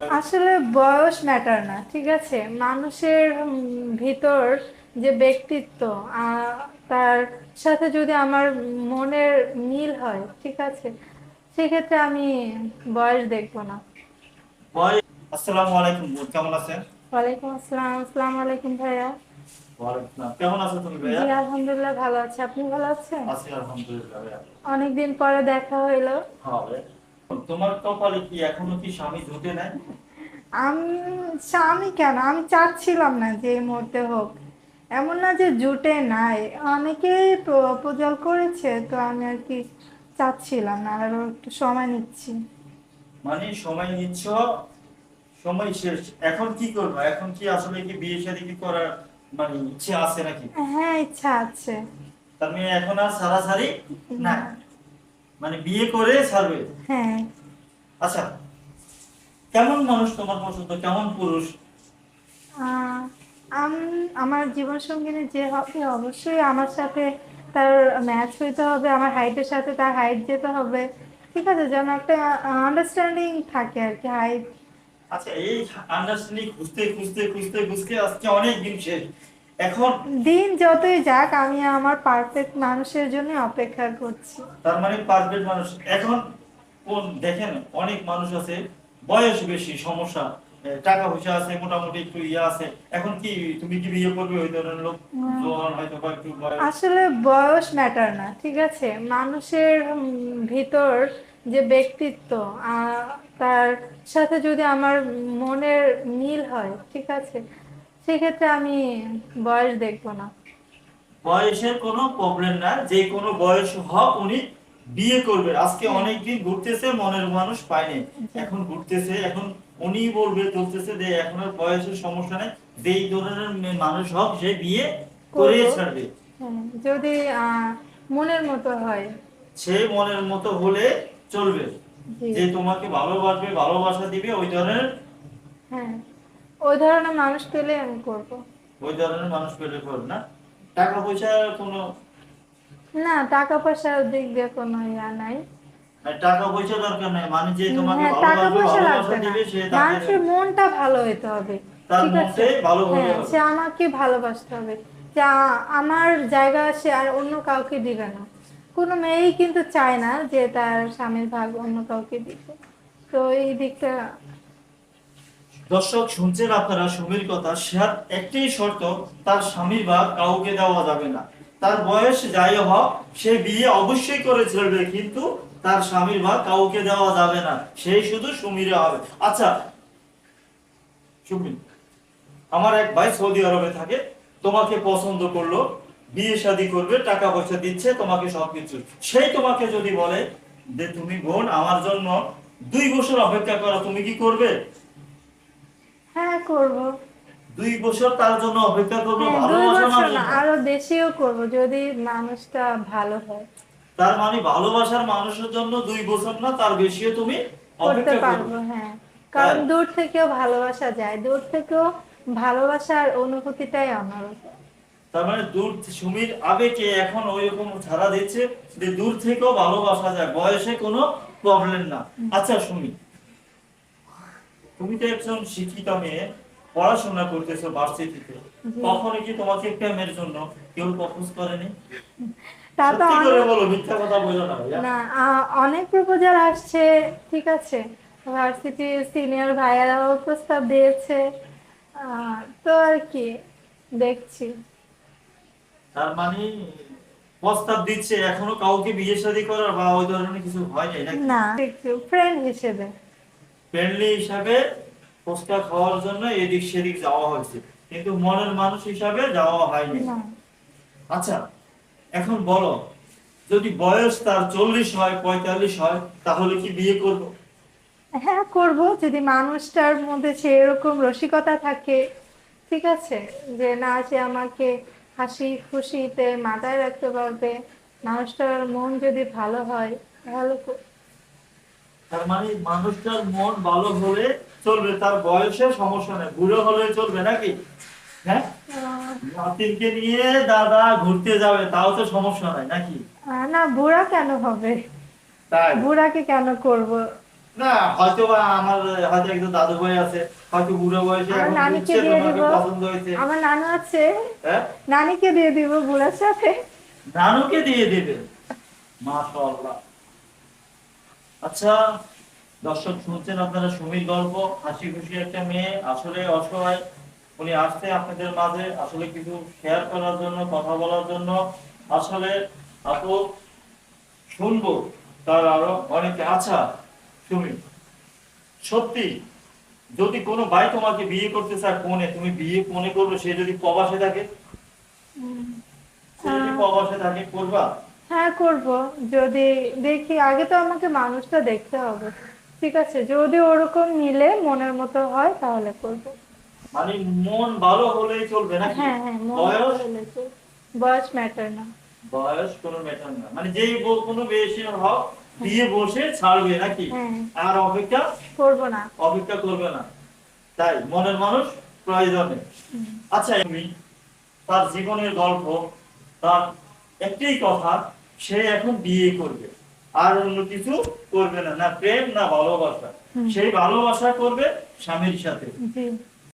আসলে বয়স ম্যাটার না ঠিক আছে? মানুষের ভিতর যে ব্যক্তিত্ব তার সাথে যদি আমার মনের মিল হয় ঠিক আছে? সেক্ষেত্রে আমি বয়স দেখব না। আসসালামু আলাইকুম কেমন আছেন? ওয়ালাইকুম আসসালাম আসসালামু আলাইকুম ভাইয়া। কেমন আছো তুমি ভাইয়া? জি আলহামদুলিল্লাহ ভালো আছি। আপনি ভালো আছেন? আছি আলহামদুলিল্লাহ ভাইয়া। অনেকদিন পরে দেখা হইল। হ্যাঁ। তোমার কপালে কি? এখনও কি স্বামী জুটে নাই? আমি আমি কেন? আমি চাচ্ছিলাম না যে এই মুহূর্তে হোক। এমন না যে জুটে নাই। অনেকেই প্রপোজাল করেছে তো আমি আর কি চাচ্ছিলাম না। আরও একটু সময় নিচ্ছি। মানে সময় নিচ্ছ সময় শেষ। এখন কি করব? এখন কি আসলে কি বিয়ে শাদী কি করার মানে ইচ্ছে আছে নাকি? হ্যাঁ ইচ্ছা আছে। তার মানে এখন আর সারাসারি না। মানে বিয়ে করে ছাড়বে? হ্যাঁ। আচ্ছা কেমন মানুষ তোমার পছন্দ? কেমন পুরুষ? আমার জীবন সঙ্গিনী যে হবে অবশ্যই আমার সাথে তার ম্যাচ হইতে হবে আমার হাইটের সাথে তার হাইট যেতে হবে। ঠিক আছে যেন একটা আন্ডারস্ট্যান্ডিং থাকে আর কি হাইট আচ্ছা এই আন্ডারস্ট্যান্ডিং খুঁজতে খুঁজতে খুঁজতে খুঁজতে আজকে অনেক দিন শেষ। এখন দিন যতই যাক আমি আমার পারফেক্ট মানুষের জন্য অপেক্ষা করছি। তার মানে পারফেক্ট মানুষ। এখন কোন দেখেন অনেক মানুষ আছে বয়স বেশি সমস্যা টাকা পয়সা আছে মোটামুটি একটু ইয়ে আছে। এখন কি তুমি কি বিয়ে করবে ওই ধরনের লোক? জোয়ান হয়তো বা একটু আসলে বয়স ম্যাটার না ঠিক আছে? মানুষের ভিতর যে ব্যক্তিত্ব আহ, তার সাথে যদি আমার মনের মিল হয় ঠিক আছে? সেক্ষেত্রে আমি বয়স দেখব না। বয়সের কোনো প্রবলেম না যে কোনো বয়স হোক উনি বিয়ে করবে আজকে অনেক দিন ঘুরতেছে মনের মানুষ পায়নি। এখন ঘুরতেছে এখন উনি বলবে চলতেছে যে এখন আর বয়সের সমস্যা নেই। যেই ধরনের মানুষ হোক সে বিয়ে করে ছাড়বে। হ্যাঁ, যদি মনের মতো হয়। সে মনের মতো হলে চলবে। যে তোমাকে ভালোবাসবে ভালোবাসা দিবে ওই ধরনের হ্যাঁ। ওই ধরনের মানুষ পেলে আমি করব। ওই ধরনের মানুষ পেলে করবে না? টাকা পয়সা কোনো না টাকা পয়সার দিক দিয়ে কোনো ইয়া নাই। টাকা পয়সা দরকার নাই মানে যে তোমাকে হ্যাঁ টাকা পয়সা লাগবে না। দিবে সে তাকে মানুষের মনটা ভালো হতে হবে। ঠিক আছে? ভালো হ্যাঁ হবে। সে আমাকে ভালোবাসতে হবে। যে আমার জায়গা সে আর অন্য কাউকে দিবে না। কোনো মেয়েই কিন্তু চায় না যে তার স্বামীর ভাগ অন্য কাউকে দিবে তো এই দিকটা দর্শক, শুনছেন আপনারা সুমির কথা সার একটাই শর্ত, তার স্বামী বা কাউকে দেওয়া যাবে না। তার বয়স যাই হোক, সে বিয়ে অবশ্যই করে ছেড়বে কিন্তু তার স্বামীর বা কাউকে দেওয়া যাবে না। সেই শুধু সুমিরে হবে। আচ্ছা সুমির, আমার এক ভাই সৌদি আরবে থাকে, তোমাকে পছন্দ করল, বিয়ে শাদী করবে, টাকা পয়সা দিচ্ছে, তোমাকে সবকিছু। সেই তোমাকে যদি বলে যে, তুমি বোন, আমার জন্য দুই বছর অপেক্ষা করো, তুমি কি করবে? হ্যাঁ করব। দুই বছর তার জন্য অপেক্ষা করব হ্যাঁ ভালোবাসা না আরও বেশিও করব যদি মানুষটা ভালো হয়। তার মানে ভালোবাসার মানুষের জন্য দুই বছর না তার বেশিও তুমি অপেক্ষা করবে। হ্যাঁ। কারণ দূর থেকেও ভালোবাসা যায় দূর থেকেও ভালোবাসার অনুভূতিটাই আমার তার মানে দূর সুমির আবেগে এখন ওই রকম ছাড়া দিচ্ছে যে দূর থেকেও ভালোবাসা যায় বয়সে কোনো প্রবলেম না। আচ্ছা সুমি তুমি তো একজন শিক্ষিত মেয়ে পড়াশোনা করতেছো ভার্সিটিতে কখনো কি তোমাকে প্রেমের জন্য কেউ প্রপোজ করেনি? তা তো করে বলো মিথ্যা কথা বলো না না অনেক প্রপোজাল আসছে ঠিক আছে। ভার্সিটি সিনিয়র ভাইয়ারাও প্রস্তাব দিয়েছে। তো আর কি দেখছি। তার মানে প্রস্তাব দিচ্ছে এখনও কাউকে বিয়ে শাদী করার বা ওই ধরনের কিছু হয় না একটু ফ্রেন্ড হিসেবে। ফ্রেন্ডলি হিসাবে ফুচকা খাওয়ার জন্য এদিক সেদিক যাওয়া হয়েছে। কিন্তু মনের মানুষ হিসাবে যাওয়া হয়নি। আচ্ছা এখন বলো যদি বয়স তার চল্লিশ হয় পঁয়তাল্লিশ হয় তাহলে কি বিয়ে করব? হ্যাঁ করব। যদি মানুষটার মধ্যে সে এরকম রসিকতা থাকে ঠিক আছে? যে না সে আমাকে হাসি খুশিতে মাথায় রাখতে পারবে মানুষটার মন যদি ভালো হয় তাহলে তার মানে মানুষটার মন ভালো হলে চলবে তার বয়সে সমস্যা নেই বুড়ো হলে চলবে নাকি? হ্যাঁ? নাতিনকে নিয়ে দাদা ঘুরতে যাবে তাও তো সমস্যা নাই নাকি? না বুড়া কেন হবে? তাই? বুড়াকে কেন করব? না হয়তো আমার হয়তো একজন দাদু ভাই আছে হয়তো বুড়ো বয়সে নানিকে দিয়ে দিব। আমার নানু আছে। হ্যাঁ? নানিকে দিয়ে দিব বুড়ার সাথে। নানুকে দিয়ে দেবে? মাশাআল্লাহ। আচ্ছা দর্শক শুনছেন আপনারা সুমির গল্প হাসি খুশি একটা মেয়ে আসলে অসহায়। উনি আসছে আপনাদের মাঝে আসলে কিছু শেয়ার করার জন্য কথা বলার জন্য। আসলে আপু শুনব তার আরও অনেকে। আচ্ছা সুমি সত্যি যদি কোনো ভাই তোমাকে বিয়ে করতে চায় কোনে তুমি বিয়ে কোনে করবে? সে যদি প্রবাসে থাকে? সে যদি প্রবাসে থাকে করবা? হ্যাঁ করব। যদি দেখি আগে তো আমাকে মানুষটা দেখতে হবে। ঠিক আছে যদি ওরকম মিলে মনের মতো হয় তাহলে করব। মানে মন ভালো হলেই চলবে নাকি? হ্যাঁ হ্যাঁ মন বয়স? ভালো হলে বয়স ম্যাটার না। বয়স কোনো ম্যাটার না। মানে যেই কোনো বেশি হোক দিয়ে বসে ছাড়বে নাকি? হ্যাঁ। আর অপেক্ষা? করব না। অপেক্ষা করবে না। তাই মনের মানুষ প্রয়োজনে। আচ্ছা আমি তার জীবনের গল্প তার একটাই কথা সে এখন বিয়ে করবে। আর অন্য কিছু করবে না না প্রেম না ভালোবাসা। সেই ভালোবাসা করবে স্বামীর সাথে।